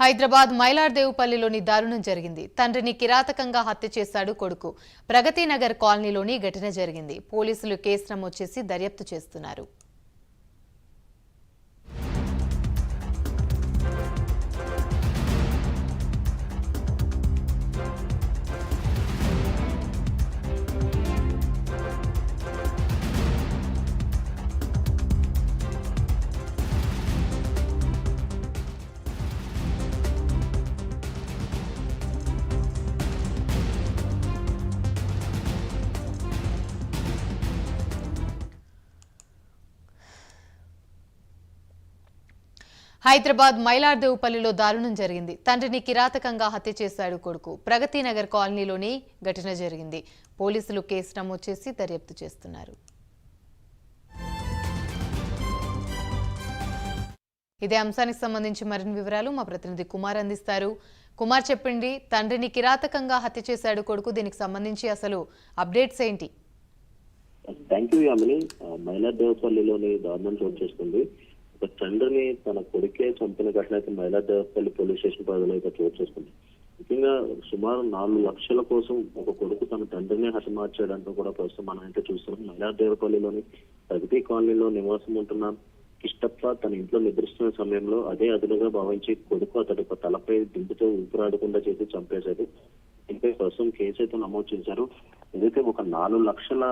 హైదరాబాద్ మైలార్దేవుపల్లిలోని దారుణం జరిగింది. తండ్రిని కిరాతకంగా హత్య చేశాడు కొడుకు. ప్రగతి నగర్ కాలనీలోని ఘటన జరిగింది. పోలీసులు కేసు నమోదు చేసి దర్యాప్తు చేస్తున్నారు. హైదరాబాద్ మైలార్దేవుపల్లిలో దారుణం జరిగింది. తండ్రిని కిరాతకంగా హత్య చేశాడు కొడుకు. ప్రగతి నగర్ కాలనీలోని ఘటన జరిగింది. పోలీసులు కేసు నమోదు చేసి దర్యాప్తు చేస్తున్నారు. ఇదే అంశానికి సంబంధించి మరిన్ని వివరాలు మా ప్రతినిధి కుమార్ అందిస్తారు. కుమార్ చెప్పండి తండ్రిని కిరాతకంగా హత్య చేశాడు కొడుకు. దీనికి సంబంధించి అసలు అప్డేట్స్ ఏంటి? థ్యాంక్ యూ యామిని uh, మైలార్దేవపల్లిలోని దారుణం చోటు చేసుకుంది. ఒక తండ్రిని తన కొడుకే చంపిన ఘటన అయితే మైలాదేవపల్లి పోలీస్ స్టేషన్ పరిధిలో అయితే చోటు చేసుకుంది. ముఖ్యంగా సుమారు నాలుగు లక్షల కోసం ఒక కొడుకు తన తండ్రిని హతమార్చాడంటూ కూడా ప్రస్తుతం మనం అయితే చూస్తున్నాం. మైలాదేవపల్లిలోని ప్రగతి కాలనీలో నివాసం ఉంటున్న కిష్టప్ప తన ఇంట్లో నిద్రిస్తున్న సమయంలో అదే అదునుగా భావించి కొడుకు అతడి ఒక తలపై దింపుతో ఊపిరాడకుండా చేసి చంపేశాడు. దీనిపై ప్రస్తుతం కేసు అయితే నమోదు చేశారు. ఏదైతే ఒక నాలుగు లక్షల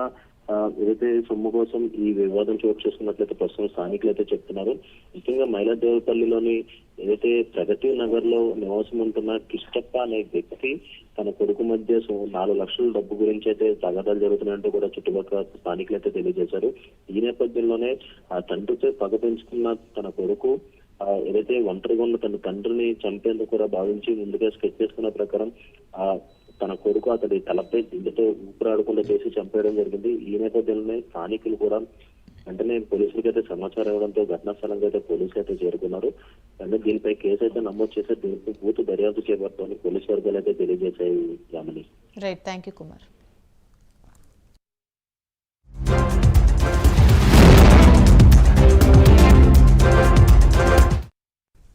ఏదైతే సొమ్ము కోసం ఈ వివాదం చోటు చేసుకున్నట్లయితే ప్రస్తుతం స్థానికులు అయితే చెప్తున్నారు. ముఖ్యంగా మైలాదేవపల్లిలోని ఏదైతే ప్రగతి నగర్లో నివాసం ఉంటున్న కిష్టప్ప అనే వ్యక్తి తన కొడుకు మధ్య సో నాలుగు లక్షల డబ్బు గురించి అయితే తగాదాలు జరుగుతున్నాయంటూ కూడా చుట్టుపక్కల స్థానికులు అయితే తెలియజేశారు. ఈ నేపథ్యంలోనే ఆ తండ్రితో పగ పెంచుకున్న తన కొడుకు ఆ ఏదైతే ఒంటరిగా ఉన్న తన తండ్రిని చంపేందుకు కూడా భావించి ముందుగా స్కెచ్ చేసుకున్న ప్రకారం ఆ తన కొడుకు అతడి తలపై దిండుతో ఊపిరాడకుండా చేసి చంపేయడం జరిగింది. ఈ నేపథ్యంలోనే స్థానికులు కూడా వెంటనే పోలీసులకు అయితే సమాచారం ఇవ్వడంతో ఘటనా స్థలంగా అయితే పోలీసులు అయితే చేరుకున్నారు. అంటే దీనిపై కేసు అయితే నమోదు చేసి దీనిపై పూర్తి దర్యాప్తు చేపడతామని పోలీసు వర్గాలు అయితే తెలియజేశాయి. Right thank you Kumar.